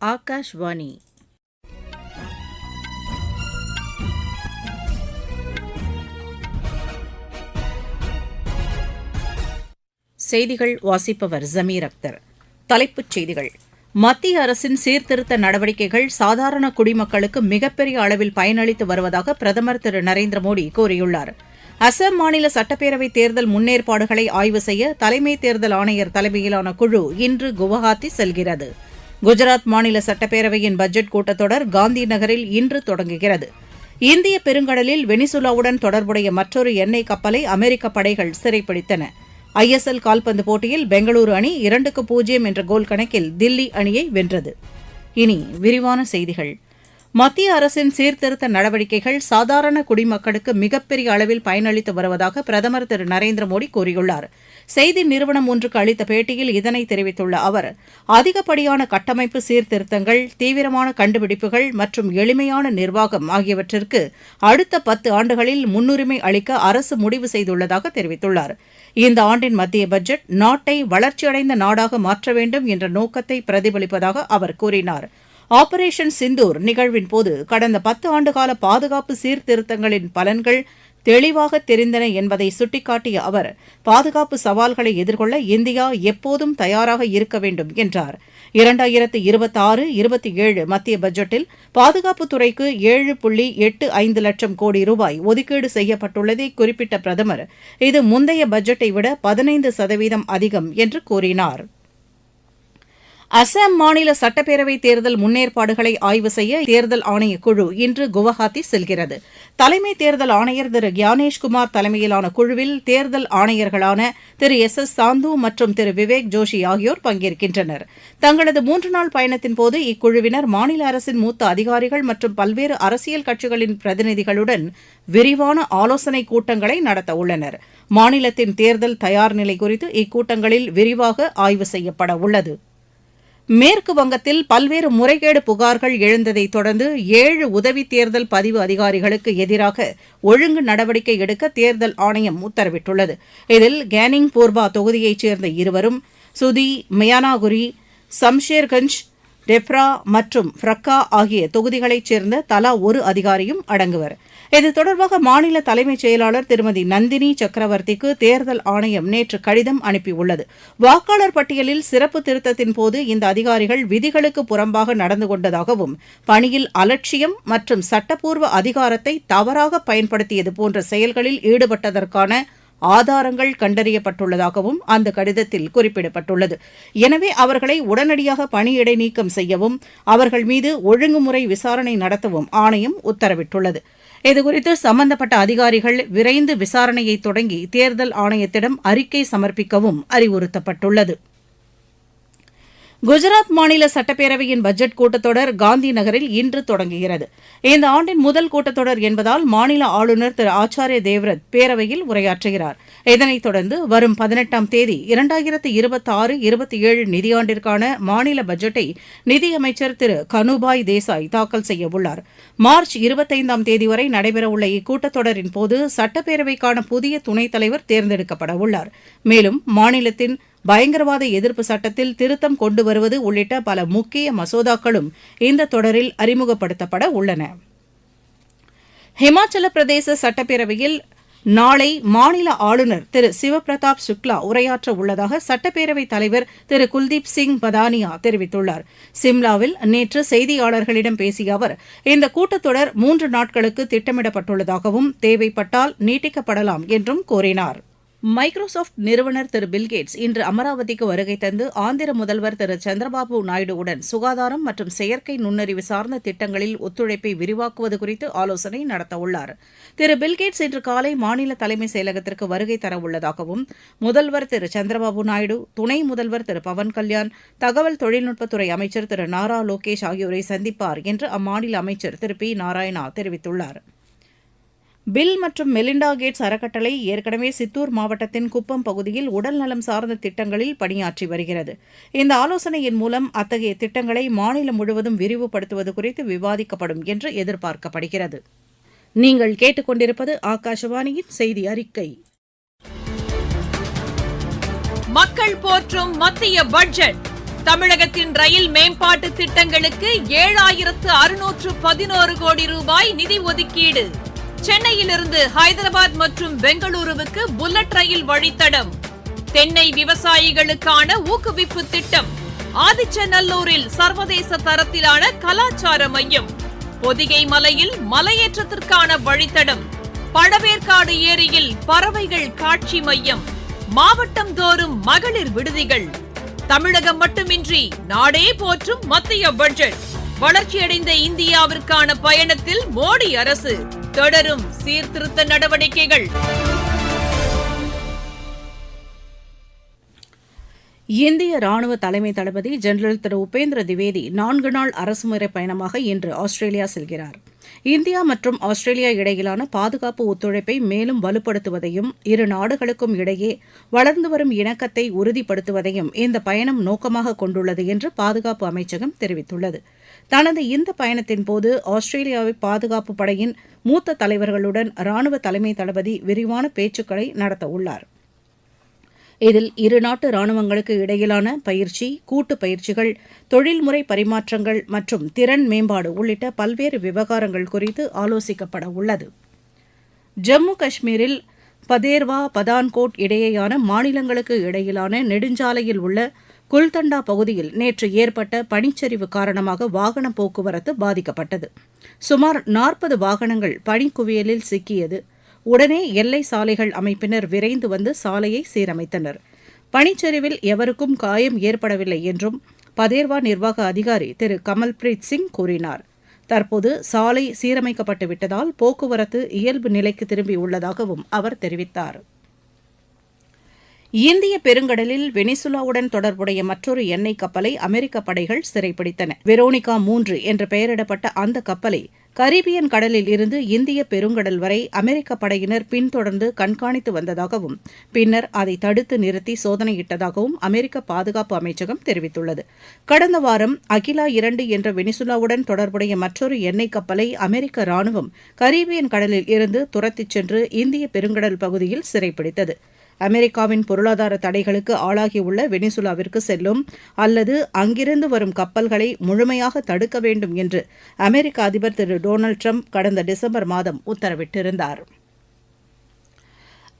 ஆகாஷ்வாணி. செய்திகள் வாசிப்பவர் ஜமீர் அக்தர். தலைப்புச் செய்திகள். மத்திய அரசின் சீர்திருத்த நடவடிக்கைகள் சாதாரண குடிமக்களுக்கு மிகப்பெரிய அளவில் பயனளித்து வருவதாக பிரதமர் திரு நரேந்திர மோடி கூறியுள்ளார். அசாம் மாநில சட்டப்பேரவைத் தேர்தல் முன்னேற்பாடுகளை ஆய்வு செய்ய தலைமை தேர்தல் ஆணையர் தலைமையிலான குழு இன்று குவஹாத்தி செல்கிறது. குஜராத் மாநில சட்டப்பேரவையின் பட்ஜெட் கூட்டத்தொடர் காந்தி நகரில் இன்று தொடங்குகிறது. இந்திய பெருங்கடலில் வெனிசுலாவுடன் தொடர்புடைய மற்றொரு எண்ணெய் கப்பலை அமெரிக்க படைகள் சிறைப்பிடித்தன. ஐஎஸ்எல் கால்பந்து போட்டியில் பெங்களூரு அணி இரண்டுக்கு பூஜ்ஜியம் என்ற கோல் கணக்கில் தில்லி அணியை வென்றது. இனி விரிவான செய்திகள். மத்திய அரசின் சீர்திருத்த நடவடிக்கைகள் சாதாரண குடிமக்களுக்கு மிகப்பெரிய அளவில் பயனளித்து வருவதாக பிரதமர் திரு நரேந்திர மோடி கூறியுள்ளார். செய்தி நிறுவனம் ஒன்றுக்கு அளித்த பேட்டியில் இதனை தெரிவித்துள்ள அவர் அதிகப்படியான கட்டமைப்பு சீர்திருத்தங்கள் தீவிரமான கண்டுபிடிப்புகள் மற்றும் எளிமையான நிர்வாகம் ஆகியவற்றிற்கு அடுத்த பத்து ஆண்டுகளில் முன்னுரிமை அளிக்க அரசு முடிவு செய்துள்ளதாக தெரிவித்துள்ளார். இந்த ஆண்டின் மத்திய பட்ஜெட் நாட்டை வளர்ச்சியடைந்த நாடாக மாற்ற வேண்டும் என்ற நோக்கத்தை பிரதிபலிப்பதாக அவர் கூறினார். ஆபரேஷன் சிந்தூர் நிகழ்வின் போது கடந்த பத்து ஆண்டுகால பாதுகாப்பு சீர்திருத்தங்களின் பலன்கள் தெளிவாக தெரிந்தன என்பதை சுட்டிக்காட்டிய அவர் பாதுகாப்பு சவால்களை எதிர்கொள்ள இந்தியா எப்போதும் தயாராக இருக்க வேண்டும் என்றார். இரண்டாயிரத்து இருபத்தாறு இருபத்தி ஏழு மத்திய பட்ஜெட்டில் பாதுகாப்புத்துறைக்கு ஏழு புள்ளி எட்டு ஐந்து லட்சம் கோடி ரூபாய் ஒதுக்கீடு செய்யப்பட்டுள்ளதை குறிப்பிட்ட பிரதமர் இது முந்தைய பட்ஜெட்டை விட பதினைந்து சதவீதம் அதிகம் என்று கூறினார். அசாம் மாநில சட்டப்பேரவை தேர்தல் முன்னேற்பாடுகளை ஆய்வு செய்ய தேர்தல் ஆணைய குழு இன்று குவஹாத்தி செல்கிறது. தலைமை தேர்தல் ஆணையர் திரு கியானேஷ்குமார் தலைமையிலான குழுவில் தேர்தல் ஆணையர்களான திரு எஸ் எஸ் சாந்து மற்றும் திரு விவேக் ஜோஷி ஆகியோர் பங்கேற்கின்றனர். தங்களது மூன்று நாள் பயணத்தின் போது இக்குழுவினர் மாநில அரசின் மூத்த அதிகாரிகள் மற்றும் பல்வேறு அரசியல் கட்சிகளின் பிரதிநிதிகளுடன் விரிவான ஆலோசனை கூட்டங்களை நடத்த உள்ளனர். மாநிலத்தின் தேர்தல் தயார் நிலை குறித்து இக்கூட்டங்களில் விரிவாக ஆய்வு செய்யப்பட உள்ளது. மேற்கு வங்கத்தில் பல்வேறு முறைகேடு புகார்கள் எழுந்ததைத் தொடர்ந்து ஏழு உதவி தேர்தல் பதிவு அதிகாரிகளுக்கு எதிராக ஒழுங்கு நடவடிக்கை எடுக்க தேர்தல் ஆணையம் உத்தரவிட்டுள்ளது. இதில் கேனிங் பூர்பா தொகுதியைச் சேர்ந்த இருவரும் சுதி மியானாகுரி சம்ஷேர்கஞ்ச் டெப்ரா மற்றும் ஃப்ரக்கா ஆகிய தொகுதிகளைச் சேர்ந்த தலா ஒரு அதிகாரியும் அடங்குவர். இது தொடர்பாக மாநில தலைமைச் செயலாளர் திருமதி நந்தினி சக்கரவர்த்திக்கு தேர்தல் ஆணையம் நேற்று கடிதம் அனுப்பியுள்ளது. வாக்காளர் பட்டியலில் சிறப்பு திருத்தத்தின் போது இந்த அதிகாரிகள் விதிகளுக்கு புறம்பாக நடந்து கொண்டதாகவும் பணியில் அலட்சியம் மற்றும் சட்டப்பூர்வ அதிகாரத்தை தவறாக பயன்படுத்தியது போன்ற செயல்களில் ஈடுபட்டதற்கான ஆதாரங்கள் கண்டறியப்பட்டுள்ளதாகவும் அந்த கடிதத்தில் குறிப்பிடப்பட்டுள்ளது. எனவே அவர்களை உடனடியாக பணியிடை நீக்கம் செய்யவும் அவர்கள் மீது ஒழுங்குமுறை விசாரணை நடத்தவும் ஆணையம் உத்தரவிட்டுள்ளது. இதுகுறித்து சம்பந்தப்பட்ட அதிகாரிகள் விரைந்து விசாரணையை தொடங்கி தேர்தல் ஆணையத்திடம் அறிக்கை சமர்ப்பிக்கவும் அறிவுறுத்தப்பட்டுள்ளது. குஜராத் மாநில சட்டப்பேரவையின் பட்ஜெட் கூட்டத்தொடர் காந்தி நகரில் இன்று தொடங்குகிறது. இந்த ஆண்டின் முதல் கூட்டத்தொடர் என்பதால் மாநில ஆளுநர் திரு. ஆச்சாரிய தேவ்ரத் பேரவையில் உரையாற்றுகிறார். இதனைத் தொடர்ந்து வரும் பதினெட்டாம் தேதி இரண்டாயிரத்து இருபத்தி ஆறு இருபத்தி ஏழு நிதியாண்டிற்கான மாநில பட்ஜெட்டை நிதியமைச்சர் திரு. கனுபாய் தேசாய் தாக்கல் செய்ய உள்ளார். மார்ச் இருபத்தைந்தாம் தேதி வரை நடைபெறவுள்ள இக்கூட்டத்தொடரின் போது சட்டப்பேரவைக்கான புதிய துணைத் தலைவர் தேர்ந்தெடுக்கப்பட உள்ளார். மேலும் மாநிலத்தின் பயங்கரவாத எதிர்ப்பு சட்டத்தில் திருத்தம் கொண்டு வருவது உள்ளிட்ட பல முக்கிய மசோதாக்களும் இந்த தொடரில் அறிமுகப்படுத்தப்பட உள்ளன. ஹிமாச்சல பிரதேச சட்டப்பேரவையில் நாளை மாநில ஆளுநர் திரு சிவபிரதாப் சுக்லா உரையாற்ற உள்ளதாக சட்டப்பேரவைத் தலைவர் திரு குல்தீப் சிங் பதானியா தெரிவித்துள்ளார். சிம்லாவில் நேற்று செய்தியாளர்களிடம் பேசிய அவர் இந்த கூட்டத்தொடர் மூன்று நாட்களுக்கு திட்டமிடப்பட்டுள்ளதாகவும் தேவைப்பட்டால் நீட்டிக்கப்படலாம் என்றும் கூறினாா் மைக்ரோசாப்ட் நிறுவனர் திரு பில்கேட்ஸ் இன்று அமராவதிக்கு வருகை தந்து ஆந்திர முதல்வர் திரு சந்திரபாபு நாயுடுவுடன் சுகாதாரம் மற்றும் செயற்கை நுண்ணறிவு சார்ந்த திட்டங்களில் ஒத்துழைப்பை விரிவாக்குவது குறித்து ஆலோசனை நடத்தவுள்ளார். திரு பில்கேட்ஸ் இன்று காலை மாநில தலைமை செயலகத்திற்கு வருகை தரவுள்ளதாகவும் முதல்வர் திரு சந்திரபாபு நாயுடு துணை முதல்வர் திரு பவன் கல்யாண் தகவல் தொழில்நுட்பத்துறை அமைச்சர் திரு நாரா லோகேஷ் ஆகியோரை சந்திப்பார் என்று அம்மாநில அமைச்சர் திரு பி நாராயணா தெரிவித்துள்ளார். பில் மற்றும் மெலிண்டா கேட்ஸ் அறக்கட்டளை ஏற்கனவே சித்தூர் மாவட்டத்தின் குப்பம் பகுதியில் உடல்நலம் சார்ந்த திட்டங்களில் பணியாற்றி வருகிறது. இந்த ஆலோசனையின் மூலம் அத்தகைய திட்டங்களை மாநிலம் முழுவதும் விரிவுபடுத்துவது குறித்து விவாதிக்கப்படும் என்று எதிர்பார்க்கப்படுகிறது. நீங்கள் கேட்டுக்கொண்டிருப்பது ஆகாஷவாணியின் செய்தி அறிக்கை. மக்கள் போற்றும் மத்திய பட்ஜெட். தமிழகத்தின் ரயில் மேம்பாட்டு திட்டங்களுக்கு ஏழாயிரத்து அறுநூற்று பதினோரு கோடி ரூபாய் நிதி ஒதுக்கீடு. சென்னையிலிருந்து ஹைதராபாத் மற்றும் பெங்களூருவுக்கு புல்லட் ரயில் வழித்தடம். தென்னை விவசாயிகளுக்கான ஊக்குவிப்பு திட்டம். ஆதிச்சநல்லூரில் சர்வதேச தரத்திலான கலாச்சார மையம். பொதிகை மலையில் மலையேற்றத்திற்கான வழித்தடம். பழவேற்காடு ஏரியில் பறவைகள் காட்சி மையம். மாவட்டம் தோறும் மகளிர் விடுதிகள். தமிழகம் மட்டுமின்றி நாடே போற்றும் மத்திய பட்ஜெட். வளர்ச்சியடைந்த இந்தியாவிற்கான பயணத்தில் மோடி அரசு. தொடரும் சீர்திருத்த நடவடிக்கைகள். இந்திய ராணுவ தலைமை தளபதி ஜெனரல் திரு உபேந்திர திவேதி நான்கு நாள் அரசுமுறை பயணமாக இன்று ஆஸ்திரேலியா செல்கிறார். இந்தியா மற்றும் ஆஸ்திரேலியா இடையிலான பாதுகாப்பு ஒத்துழைப்பை மேலும் வலுப்படுத்துவதையும் இரு நாடுகளுக்கும் இடையே வளர்ந்து வரும் இணக்கத்தை உறுதிப்படுத்துவதையும் இந்த பயணம் நோக்கமாக கொண்டுள்ளது என்று பாதுகாப்பு அமைச்சகம் தெரிவித்துள்ளது. தனது இந்த பயணத்தின் போது ஆஸ்திரேலியாவை பாதுகாப்பு படையின் மூத்த தலைவர்களுடன் ராணுவ தலைமை தளபதி விரிவான பேச்சுக்களை நடத்தவுள்ளார் இதில் இரு நாட்டு ராணுவங்களுக்கு இடையிலான பயிற்சி கூட்டு பயிற்சிகள் தொழில்முறை பரிமாற்றங்கள் மற்றும் திறன் மேம்பாடு உள்ளிட்ட பல்வேறு விவகாரங்கள் குறித்து ஆலோசிக்கப்பட உள்ளது. ஜம்மு காஷ்மீரில் பதேர்வா பதான்கோட் இடையேயான மாநிலங்களுக்கு இடையிலான நெடுஞ்சாலையில் உள்ள குல்தண்டா பகுதியில் நேற்று ஏற்பட்ட பனிச்சரிவு காரணமாக வாகன போக்குவரத்து பாதிக்கப்பட்டது. சுமார் நாற்பது வாகனங்கள் பனிக்குவியலில் சிக்கியது. உடனே எல்லை சாலைகள் அமைப்பினர் விரைந்து வந்து சாலையை சீரமைத்தனர். பனிச்சரிவில் எவருக்கும் காயம் ஏற்படவில்லை என்றும் பதேர்வா நிர்வாக அதிகாரி திரு கமல்பிரீத் சிங் கூறினார். தற்போது சாலை சீரமைக்கப்பட்டு விட்டதால் போக்குவரத்து இயல்பு நிலைக்கு திரும்பியுள்ளதாகவும் அவர் தெரிவித்தார். இந்திய பெருங்கடலில் வெனிசுலாவுடன் தொடர்புடைய மற்றொரு எண்ணெய் கப்பலை அமெரிக்க படைகள் சிறைப்பிடித்தன. வெரோனிகா மூன்று என்று பெயரிடப்பட்ட அந்த கப்பலை கரீபியன் கடலில் இருந்து இந்திய பெருங்கடல் வரை அமெரிக்க படையினர் பின்தொடர்ந்து கண்காணித்து வந்ததாகவும் பின்னர் அதை தடுத்து நிறுத்தி சோதனையிட்டதாகவும் அமெரிக்க பாதுகாப்பு அமைச்சகம் தெரிவித்துள்ளது. கடந்த வாரம் அகிலா இரண்டு என்ற வெனிசுலாவுடன் தொடர்புடைய மற்றொரு எண்ணெய் கப்பலை அமெரிக்க ராணுவம் கரீபியன் கடலில் இருந்து துரத்திச் சென்று இந்திய பெருங்கடல் பகுதியில் சிறைப்பிடித்தது. அமெரிக்காவின் பொருளாதார தடைகளுக்கு ஆளாகியுள்ள வெனிசுலாவிற்கு செல்லும் அல்லது அங்கிருந்து வரும் கப்பல்களை முழுமையாக தடுக்க வேண்டும் என்று அமெரிக்க அதிபர் திரு டொனால்டு ட்ரம்ப் கடந்த டிசம்பர் மாதம் உத்தரவிட்டிருந்தார்.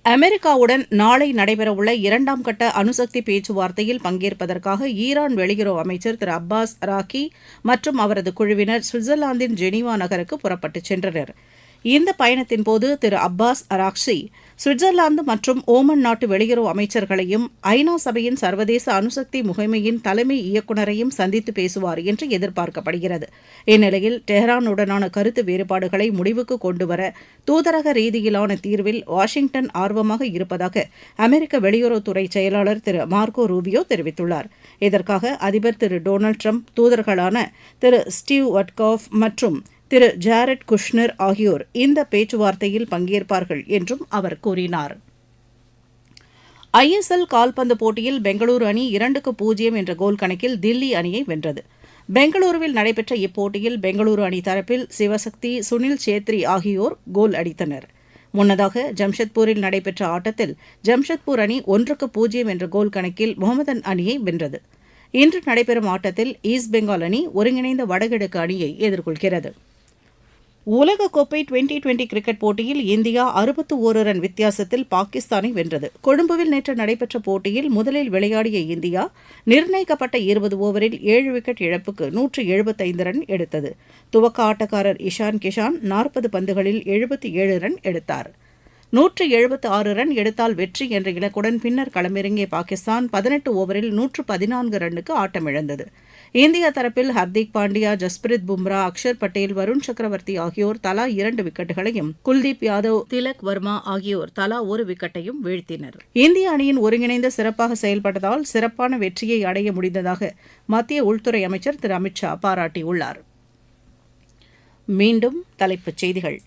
அமெரிக்காவுடன் நாளை நடைபெறவுள்ள இரண்டாம் கட்ட அணுசக்தி பேச்சுவார்த்தையில் பங்கேற்பதற்காக ஈரான் வெளியுறவு அமைச்சர் திரு அப்பாஸ் ராக்கி மற்றும் அவரது குழுவினர் சுவிட்சர்லாந்தின் ஜெனீவா நகருக்கு புறப்பட்டுச் சென்றனர். இந்த பயணத்தின்போது திரு அப்பாஸ் அராக்ஷி சுவிட்சர்லாந்து மற்றும் ஓமன் நாட்டு வெளியுறவு அமைச்சர்களையும் ஐநா சபையின் சர்வதேச அணுசக்தி முகமையின் தலைமை இயக்குநரையும் சந்தித்து பேசுவார் என்று எதிர்பார்க்கப்படுகிறது. இந்நிலையில் டெஹ்ரானுடனான கருத்து வேறுபாடுகளை முடிவுக்கு கொண்டுவர தூதரக ரீதியிலான தீர்வில் வாஷிங்டன் ஆர்வமாக இருப்பதாக அமெரிக்க வெளியுறவுத்துறை செயலாளர் திரு மார்கோ ரூபியோ தெரிவித்துள்ளார். இதற்காக அதிபர் திரு டொனால்டு ட்ரம்ப் தூதர்களான திரு ஸ்டீவ் வட்காஃப் மற்றும் திரு ஜாரட் குஷ்னர் ஆகியோர் இந்த பேச்சுவார்த்தையில் பங்கேற்பார்கள் என்றும் அவர் கூறினார். ஐஎஸ்எல் கால்பந்து போட்டியில் பெங்களூரு அணி இரண்டுக்கு பூஜ்ஜியம் என்ற கோல் கணக்கில் தில்லி அணியை வென்றது. பெங்களூருவில் நடைபெற்ற இப்போட்டியில் பெங்களூரு அணி தரப்பில் சிவசக்தி சுனில் சேத்ரி ஆகியோர் கோல் அடித்தனர். முன்னதாக ஜம்ஷத்பூரில் நடைபெற்ற ஆட்டத்தில் ஜம்ஷத்பூர் அணி ஒன்றுக்கு பூஜ்ஜியம் என்ற கோல் கணக்கில் முகமதன் அணியை வென்றது. இன்று நடைபெறும் ஆட்டத்தில் ஈஸ்ட் பெங்கால் அணி ஒருங்கிணைந்த வடகிழக்கு அணியை எதிர்கொள்கிறது. உலகக்கோப்பை டுவெண்டி டுவெண்டி கிரிக்கெட் போட்டியில் இந்தியா அறுபத்து ஒரு ரன் வித்தியாசத்தில் பாகிஸ்தானை வென்றது. கொழும்புவில் நேற்று நடைபெற்ற போட்டியில் முதலில் விளையாடிய இந்தியா நிர்ணயிக்கப்பட்ட இருபது ஓவரில் ஏழு விக்கெட் இழப்புக்கு நூற்று எழுபத்தைந்து ரன் எடுத்தது. துவக்க ஆட்டக்காரர் இஷான் கிஷான் நாற்பது பந்துகளில் எழுபத்தி ஏழு ரன் எடுத்தார். நூற்று எழுபத்து ஆறு ரன் எடுத்தால் வெற்றி என்ற இலக்குடன் பின்னர் களமிறங்கிய பாகிஸ்தான் பதினெட்டு ஓவரில் நூற்று பதினான்கு ரன்னுக்கு ஆட்டமிழந்தது. இந்திய தரப்பில் ஹர்திக் பாண்டியா ஜஸ்பிரித் பும்ரா அக்ஷர் பட்டேல் வருண் சக்கரவர்த்தி ஆகியோர் தலா இரண்டு விக்கெட்டுகளையும் குல்தீப் யாதவ் திலக் வர்மா ஆகியோர் தலா ஒரு விக்கெட்டையும் வீழ்த்தினர். இந்திய அணியின் ஒருங்கிணைந்து சிறப்பாக செயல்பட்டதால் சிறப்பான வெற்றியை அடைய முடிந்ததாக மத்திய உள்துறை அமைச்சர் திரு அமித்ஷா பாராட்டியுள்ளார். மீண்டும் தலைப்புச் செய்திகள்.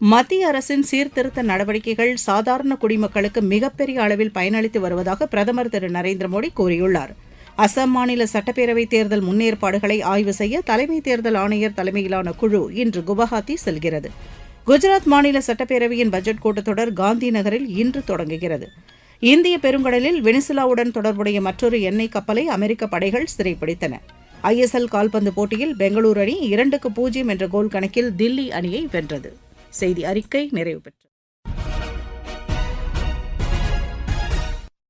மத்திய அரசின் சீர்திருத்த நடவடிக்கைகள் சாதாரண குடிமக்களுக்கு மிகப்பெரிய அளவில் பயனளித்து வருவதாக பிரதமர் திரு நரேந்திர மோடி கூறியுள்ளார். அசாம் மாநில சட்டப்பேரவைத் தேர்தல் முன்னேற்பாடுகளை ஆய்வு செய்ய தலைமை தேர்தல் ஆணையர் தலைமையிலான குழு இன்று குவஹாத்தி செல்கிறது. குஜராத் மாநில சட்டப்பேரவையின் பட்ஜெட் கூட்டத்தொடர் காந்தி நகரில் இன்று தொடங்குகிறது. இந்திய பெருங்கடலில் வெனிசுலாவுடன் தொடர்புடைய மற்றொரு எண்ணெய் கப்பலை அமெரிக்க படைகள் சிறைப்பிடித்தன ஐஎஸ்எல் கால்பந்து போட்டியில் பெங்களூரு அணி இரண்டுக்கு பூஜ்ஜியம் என்ற கோல் கணக்கில் தில்லி அணியை வென்றது. செய்தி அறிக்கை நிறைவு பெற்றது.